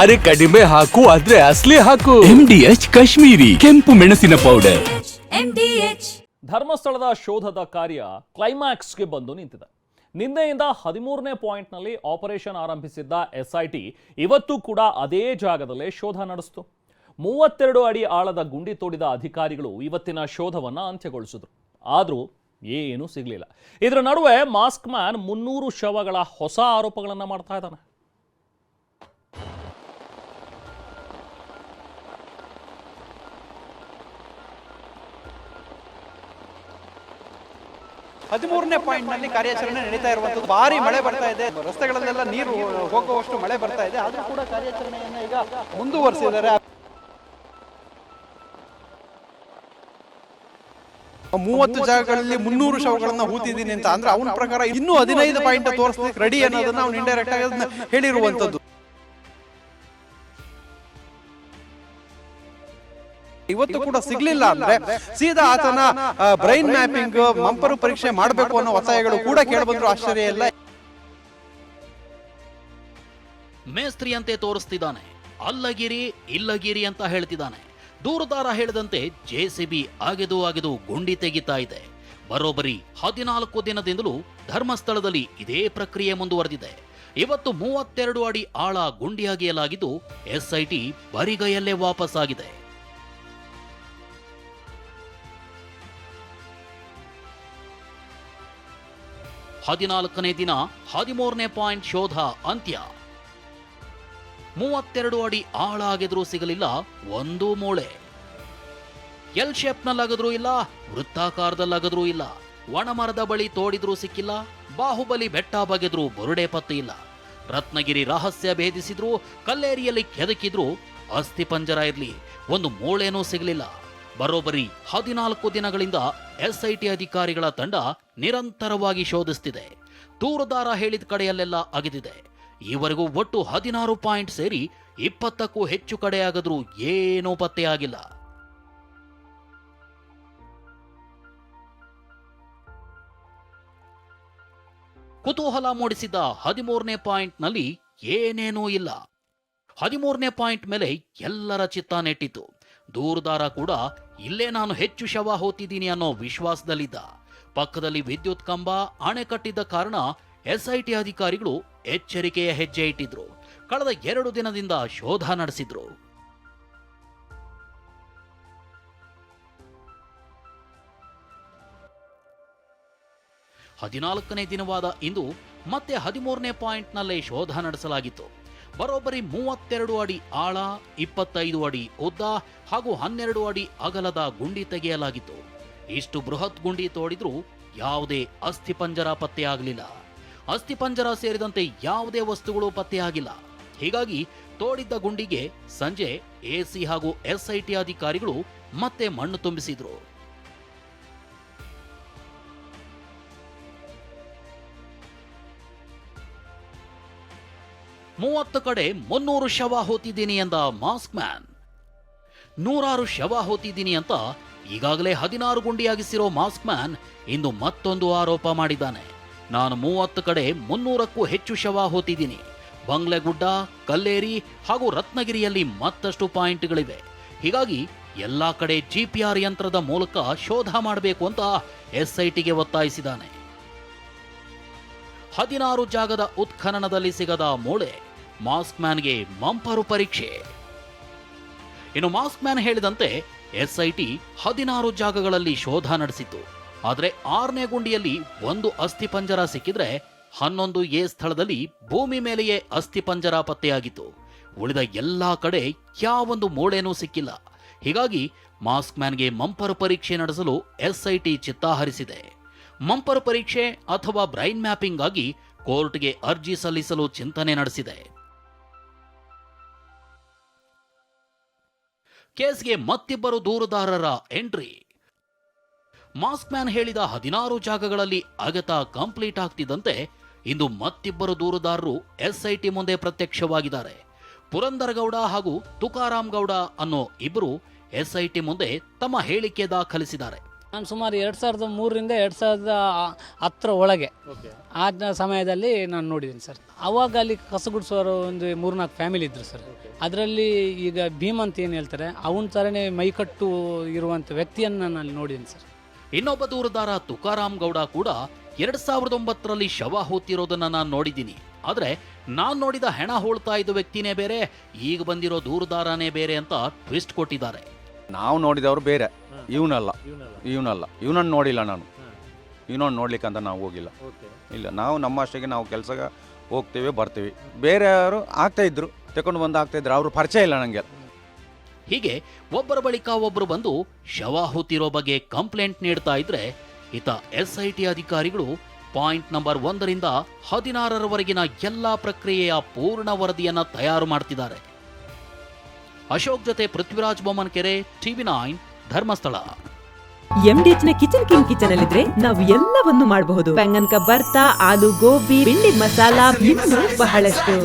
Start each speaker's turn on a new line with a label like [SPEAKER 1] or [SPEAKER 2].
[SPEAKER 1] ಅರೆ ಕಡಿಮೆ ಹಾಕು ಆದ್ರೆ ಅಸ್ಲಿ ಹಾಕು.
[SPEAKER 2] ಡಿ ಎಚ್ ಕಾಶ್ಮೀರಿ ಕೆಂಪು ಮೆಣಸಿನ ಪೌಡರ್
[SPEAKER 3] ಧರ್ಮಸ್ಥಳದ ಶೋಧದ ಕಾರ್ಯ ಕ್ಲೈಮ್ಯಾಕ್ಸ್ಗೆ ಬಂದು ನಿಂತಿದೆ. ನಿನ್ನೆಯಿಂದ ಹದಿಮೂರನೇ ಪಾಯಿಂಟ್ನಲ್ಲಿ ಆಪರೇಷನ್ ಆರಂಭಿಸಿದ್ದ ಎಸ್ಐಟಿ ಇವತ್ತು ಕೂಡ ಅದೇ ಜಾಗದಲ್ಲೇ ಶೋಧ ನಡೆಸಿತು. ಮೂವತ್ತೆರಡು ಅಡಿ ಆಳದ ಗುಂಡಿ ತೋಡಿದ ಅಧಿಕಾರಿಗಳು ಇವತ್ತಿನ ಶೋಧವನ್ನ ಅಂತ್ಯಗೊಳಿಸಿದ್ರು. ಆದರೂ ಏನೂ ಸಿಗಲಿಲ್ಲ. ಇದರ ನಡುವೆ ಮಾಸ್ಕ್ ಮ್ಯಾನ್ ಮುನ್ನೂರು ಶವಗಳ ಹೊಸ ಆರೋಪಗಳನ್ನು ಮಾಡ್ತಾ ಇದ್ದಾನೆ.
[SPEAKER 4] ಹದಿಮೂರನೇ ಪಾಯಿಂಟ್ನಲ್ಲಿ ಕಾರ್ಯಾಚರಣೆ ನಡೀತಾ ಇರುವಂತದ್ದು ಭಾರಿ ಮಳೆ ಬರ್ತಾ ಇದೆ. ರಸ್ತೆಗಳಲ್ಲೆಲ್ಲ ನೀರು ಹೋಗುವಷ್ಟು ಮಳೆ ಬರ್ತಾ ಇದೆ. ಆದ್ರೂ ಕೂಡ ಕಾರ್ಯಾಚರಣೆಯನ್ನ ಈಗ ಮುಂದುವರಿಸಿದ್ದಾರೆ. ಮೂವತ್ತು ಜಾಗಗಳಲ್ಲಿ ಮುನ್ನೂರು ಶವಗಳನ್ನ ಹೂತಿದ್ದೀನಿ ಅಂತ. ಅಂದ್ರೆ ಅವನ ಪ್ರಕಾರ ಇನ್ನೂ ಹದಿನೈದು ಪಾಯಿಂಟ್ ತೋರಿಸ್ಲಿಕ್ಕೆ ರೆಡಿ ಅನ್ನೋದನ್ನ ಅವ್ನು ಇಂಡೈರೆಕ್ಟ್ ಆಗಿ ಹೇಳಿರುವಂತದ್ದು ಇವತ್ತು ಕೂಡ ಸಿಗ್ಲಿಲ್ಲ ಅಂದ್ರೆ ಸೀದಾ ಆತನ ಬ್ರೈನ್ ಮ್ಯಾಪಿಂಗ್ ಮಂಪರು ಪರೀಕ್ಷೆ ಮಾಡಬೇಕು ಅನ್ನೋ ಒತ್ತಾಯಗಳು ಕೂಡ ಕೇಳಬಂದ್ರು ಆಶ್ಚರ್ಯ ಇಲ್ಲ.
[SPEAKER 5] ಮೇಸ್ತ್ರಿಯಂತೆ ತೋರಿಸ್ತಿದ್ದಾನೆ. ಅಲ್ಲಗಿರಿ ಇಲ್ಲಗಿರಿ ಅಂತ ಹೇಳ್ತಿದ್ದಾನೆ. ದೂರದಾರ ಹೇಳಿದಂತೆ ಜೆಸಿಬಿ ಅಗೆದು ಅಗೆದು ಗುಂಡಿ ತೆಗಿತಾ ಇದೆ. ಬರೋಬ್ಬರಿ ಹದಿನಾಲ್ಕು ದಿನದಿಂದಲೂ ಧರ್ಮಸ್ಥಳದಲ್ಲಿ ಇದೇ ಪ್ರಕ್ರಿಯೆ ಮುಂದುವರೆದಿದೆ. ಇವತ್ತು ಮೂವತ್ತೆರಡು ಅಡಿ ಆಳ ಗುಂಡಿ ಅಗೆಯಲಾಗಿದ್ದು ಎಸ್ಐಟಿ ಬರಿಗೈಯಲ್ಲೇ ವಾಪಸ್ ಆಗಿದೆ ಹದಿನಾಲ್ಕನೇ ದಿನ ಹದಿಮೂರನೇ ಪಾಯಿಂಟ್ ಶೋಧ ಅಂತ್ಯ. ಮೂವತ್ತೆರಡು ಅಡಿ ಆಳ ಆಗಿದ್ರೂ ಸಿಗಲಿಲ್ಲ, ಒಂದು ಮೂಳೆ. ಎಲ್ ಶೇಪ್ನಲ್ಲಾಗದ್ರೂ ಇಲ್ಲ, ವೃತ್ತಾಕಾರದಲ್ಲಾಗದ್ರೂ ಇಲ್ಲ, ಒಣಮರದ ಬಳಿ ತೋಡಿದ್ರೂ ಸಿಕ್ಕಿಲ್ಲ, ಬಾಹುಬಲಿ ಬೆಟ್ಟ ಬಗೆದ್ರೂ ಬುರುಡೆ ಪತ್ತು ಇಲ್ಲ. ರತ್ನಗಿರಿ ರಹಸ್ಯ ಭೇದಿಸಿದ್ರು, ಕಲ್ಲೇರಿಯಲ್ಲಿ ಕೆದಕಿದ್ರು ಅಸ್ಥಿ ಪಂಜರ ಇರಲಿ, ಒಂದು ಮೂಳೆನೂ ಸಿಗಲಿಲ್ಲ. ಬರೋಬ್ಬರಿ ಹದಿನಾಲ್ಕು ದಿನಗಳಿಂದ ಎಸ್ಐಟಿ ಅಧಿಕಾರಿಗಳ ತಂಡ ನಿರಂತರವಾಗಿ ಶೋಧಿಸ್ತಿದೆ. ದೂರದಾರ ಹೇಳಿದ ಕಡೆಯಲ್ಲೆಲ್ಲ ಅಗಿದಿದೆ. ಈವರೆಗೂ ಒಟ್ಟು ಹದಿನಾರು ಪಾಯಿಂಟ್ ಸೇರಿ ಇಪ್ಪತ್ತಕ್ಕೂ ಹೆಚ್ಚು ಕಡೆಯಾಗದರೂ ಏನೂ ಪತ್ತೆಯಾಗಿಲ್ಲ. ಕುತೂಹಲ ಮೂಡಿಸಿದ ಹದಿಮೂರನೇ ಪಾಯಿಂಟ್ನಲ್ಲಿ ಏನೇನೂ ಇಲ್ಲ. ಹದಿಮೂರನೇ ಪಾಯಿಂಟ್ ಮೇಲೆ ಎಲ್ಲರ ಚಿತ್ತ ನೆಟ್ಟಿತು. ದೂರದಾರ ಕೂಡ, ಇಲ್ಲೇ ನಾನು ಹೆಚ್ಚು ಶವ ಹೋತಿದ್ದೀನಿ ಅನ್ನೋ ವಿಶ್ವಾಸದಲ್ಲಿದ್ದ. ಪಕ್ಕದಲ್ಲಿ ವಿದ್ಯುತ್ ಕಂಬ ಅಣೆಕಟ್ಟಿದ್ದ ಕಾರಣ ಎಸ್ಐಟಿ ಅಧಿಕಾರಿಗಳು ಎಚ್ಚರಿಕೆಯ ಹೆಜ್ಜೆ ಇಟ್ಟಿದ್ರು. ಕಳೆದ ಎರಡು ದಿನದಿಂದ ಶೋಧ ನಡೆಸಿದ್ರು. ಹದಿನಾಲ್ಕನೇ ದಿನವಾದ ಇಂದು ಮತ್ತೆ ಹದಿಮೂರನೇ ಪಾಯಿಂಟ್ನಲ್ಲೇ ಶೋಧ ನಡೆಸಲಾಗಿತ್ತು. ಬರೋಬ್ಬರಿ ಮೂವತ್ತೆರಡು ಅಡಿ ಆಳ, ಇಪ್ಪತ್ತೈದು ಅಡಿ ಉದ್ದ ಹಾಗೂ ಹನ್ನೆರಡು ಅಡಿ ಅಗಲದ ಗುಂಡಿ ತೆಗೆಯಲಾಗಿತ್ತು. ಇಷ್ಟು ಬೃಹತ್ ಗುಂಡಿ ತೋಡಿದ್ರೂ ಯಾವುದೇ ಅಸ್ಥಿಪಂಜರ ಪತ್ತೆಯಾಗಲಿಲ್ಲ. ಅಸ್ಥಿಪಂಜರ ಸೇರಿದಂತೆ ಯಾವುದೇ ವಸ್ತುಗಳು ಪತ್ತೆಯಾಗಿಲ್ಲ. ಹೀಗಾಗಿ ತೋಡಿದ್ದ ಗುಂಡಿಗೆ ಸಂಜೆ ಎಸಿ ಹಾಗೂ ಎಸ್ಐಟಿ ಅಧಿಕಾರಿಗಳು ಮತ್ತೆ ಮಣ್ಣು ತುಂಬಿಸಿದ್ರು. ಮೂವತ್ತು ಕಡೆ ಮುನ್ನೂರು ಶವ ಹೋತಿದ್ದೀನಿ ಎಂದ ಮಾಸ್ಕ್ ಮ್ಯಾನ್. ನೂರಾರು ಶವ ಹೋತಿದ್ದೀನಿ ಅಂತ ಈಗಾಗಲೇ ಹದಿನಾರು ಗುಂಡಿಯಾಗಿಸಿರೋ ಮಾಸ್ಕ್ ಮ್ಯಾನ್ ಇಂದು ಮತ್ತೊಂದು ಆರೋಪ ಮಾಡಿದ್ದಾನೆ. ನಾನು ಮೂವತ್ತು ಕಡೆ ಮುನ್ನೂರಕ್ಕೂ ಹೆಚ್ಚು ಶವ ಹೋತಿದ್ದೀನಿ ಬಂಗ್ಲೆಗುಡ್ಡ, ಕಲ್ಲೇರಿ ಹಾಗೂ ರತ್ನಗಿರಿಯಲ್ಲಿ ಮತ್ತಷ್ಟು ಪಾಯಿಂಟ್ಗಳಿವೆ. ಹೀಗಾಗಿ ಎಲ್ಲಾ ಕಡೆ ಜಿಪಿಆರ್ ಯಂತ್ರದ ಮೂಲಕ ಶೋಧ ಮಾಡಬೇಕು ಅಂತ ಎಸ್ಐಟಿಗೆ ಒತ್ತಾಯಿಸಿದ್ದಾನೆ. ಹದಿನಾರು ಜಾಗದ ಉತ್ಖನನದಲ್ಲಿ ಸಿಗದ ಮೂಳೆ ಮಾಸ್ಕ್ ಮ್ಯಾನ್ಗೆ ಮಂಪರು ಪರೀಕ್ಷೆ. ಇನ್ನು ಮಾಸ್ಕ್ ಮ್ಯಾನ್ ಹೇಳಿದಂತೆ ಎಸ್ಐಟಿ ಹದಿನಾರು ಜಾಗಗಳಲ್ಲಿ ಶೋಧ ನಡೆಸಿತು ಆದರೆ ಆರನೇ ಗುಂಡಿಯಲ್ಲಿ ಒಂದು ಅಸ್ಥಿಪಂಜರ ಸಿಕ್ಕಿದ್ರೆ ಹನ್ನೊಂದು ಎ ಸ್ಥಳದಲ್ಲಿ ಭೂಮಿ ಮೇಲೆಯೇ ಅಸ್ಥಿಪಂಜರ ಪತ್ತೆಯಾಗಿತ್ತು. ಉಳಿದ ಎಲ್ಲಾ ಕಡೆ ಯಾವೊಂದು ಮೂಳೆನೂ ಸಿಕ್ಕಿಲ್ಲ. ಹೀಗಾಗಿ ಮಾಸ್ಕ್ ಮ್ಯಾನ್ಗೆ ಮಂಪರು ಪರೀಕ್ಷೆ ನಡೆಸಲು ಎಸ್ಐಟಿ ಚಿತ್ತ ಹರಿಸಿದೆ. ಮಂಪರು ಪರೀಕ್ಷೆ ಅಥವಾ ಬ್ರೈನ್ ಮ್ಯಾಪಿಂಗ್ ಆಗಿ ಕೋರ್ಟ್ಗೆ ಅರ್ಜಿ ಸಲ್ಲಿಸಲು ಚಿಂತನೆ ನಡೆಸಿದೆ. ಕೇಸ್ಗೆ ಮತ್ತಿಬ್ಬರು ದೂರುದಾರರ ಎಂಟ್ರಿ. ಮಾಸ್ಕ್ ಮ್ಯಾನ್ ಹೇಳಿದ ಹದಿನಾರು ಜಾಗಗಳಲ್ಲಿ ಅಗತ ಕಂಪ್ಲೀಟ್ ಆಗ್ತಿದ್ದಂತೆ ಇಂದು ಮತ್ತಿಬ್ಬರು ದೂರುದಾರರು ಎಸ್ಐಟಿ ಮುಂದೆ ಪ್ರತ್ಯಕ್ಷವಾಗಿದ್ದಾರೆ. ಪುರಂದರಗೌಡ ಹಾಗೂ ತುಕಾರಾಮ್ ಗೌಡ ಅನ್ನೋ ಇಬ್ಬರು ಎಸ್ಐಟಿ ಮುಂದೆ ತಮ್ಮ ಹೇಳಿಕೆ ದಾಖಲಿಸಿದ್ದಾರೆ.
[SPEAKER 6] ನಾನು ಸುಮಾರು ಎರಡು ಸಾವಿರದ ಮೂರರಿಂದ ಎರಡು ಸಾವಿರದ ಹತ್ತರ ಒಳಗೆ. ಆ ಸಮಯದಲ್ಲಿ ನಾನು ನೋಡಿದ್ದೀನಿ ಸರ್. ಅವಾಗ ಅಲ್ಲಿ ಕಸಗುಡಿಸೋರು ಒಂದು ಮೂರ್ನಾಲ್ಕು ಫ್ಯಾಮಿಲಿ ಇದ್ದರು ಸರ್. ಅದರಲ್ಲಿ ಈಗ ಭೀಮ್ ಅಂತ ಏನು ಹೇಳ್ತಾರೆ ಅವನ ಥರನೇ ಮೈಕಟ್ಟು ಇರುವಂಥ ವ್ಯಕ್ತಿಯನ್ನು ನಾನು ಅಲ್ಲಿ ನೋಡಿದ್ದೀನಿ ಸರ್.
[SPEAKER 5] ಇನ್ನೊಬ್ಬ ದೂರದಾರ ತುಕಾರಾಮ್ ಗೌಡ ಕೂಡ ಎರಡು ಸಾವಿರದ ಒಂಬತ್ತರಲ್ಲಿ ಶವ ಹೋತಿರೋದನ್ನ ನಾನು ನೋಡಿದ್ದೀನಿ. ಆದರೆ ನಾನು ನೋಡಿದ ಹೆಣ ಹೋಳ್ತಾ ಇದ್ದ ವ್ಯಕ್ತಿನೇ ಬೇರೆ ಈಗ ಬಂದಿರೋ ದೂರದಾರನೇ ಬೇರೆ ಅಂತ ಟ್ವಿಸ್ಟ್ ಕೊಟ್ಟಿದ್ದಾರೆ.
[SPEAKER 7] ನಾವು ನೋಡಿದವರು ಬೇರೆ. ಇವನಲ್ಲ. ಇವನಲ್ಲ. ಇವನನ್ನು ನೋಡಿಲ್ಲ ನಾನು. ಇವನನ್ನು ನೋಡ್ಲಿಕ್ಕೆ ಅಂತ ನಾವು ಹೋಗಿಲ್ಲ. ಇಲ್ಲ ನಾವು ನಮ್ಮ ನಾವು ಕೆಲಸ ಹೋಗ್ತೀವಿ ಬರ್ತೀವಿ. ಬೇರೆಯವರು ಆಗ್ತಾ ಇದ್ರು ತಗೊಂಡು ಬಂದು ಆಗ್ತಾ ಇದ್ರು ಅವರು ಪರಿಚಯ ಇಲ್ಲ ನನಗೆ
[SPEAKER 5] ಹೀಗೆ ಒಬ್ಬರ ಬಳಿಕ ಒಬ್ಬರು ಬಂದು ಶವ ಹೂತಿರೋ ಬಗ್ಗೆ ಕಂಪ್ಲೇಂಟ್ ನೀಡ್ತಾ ಇದ್ರೆ ಈತ ಎಸ್ ಐ ಟಿ ಅಧಿಕಾರಿಗಳು ಪಾಯಿಂಟ್ ನಂಬರ್ ಒಂದರಿಂದ ಹದಿನಾರರವರೆಗಿನ ಎಲ್ಲಾ ಪ್ರಕ್ರಿಯೆಯ ಪೂರ್ಣ ವರದಿಯನ್ನ ತಯಾರು ಮಾಡ್ತಿದ್ದಾರೆ. ಅಶೋಕ್ ಜೊತೆ ಪೃಥ್ವಿರಾಜ್ ಬೊಮ್ಮನ್ ಕೆರೆ ಟಿವಿ ನೈನ್ ಧರ್ಮಸ್ಥಳ.
[SPEAKER 8] ಎಂಡಿಎಚ್ನ ಕಿಚನ್ ಕಿಂಗ್ ಕಿಚನ್ ಅಲ್ಲಿದ್ರೆ ನಾವು ಎಲ್ಲವನ್ನು ಮಾಡಬಹುದು. ಬೆಂಗನ್ಕ ಬರ್ತಾ ಆಲೂ ಗೋಬಿ ಬೆಂಡಿ ಮಸಾಲಾ ಇನ್ನೂ ಬಹಳಷ್ಟು.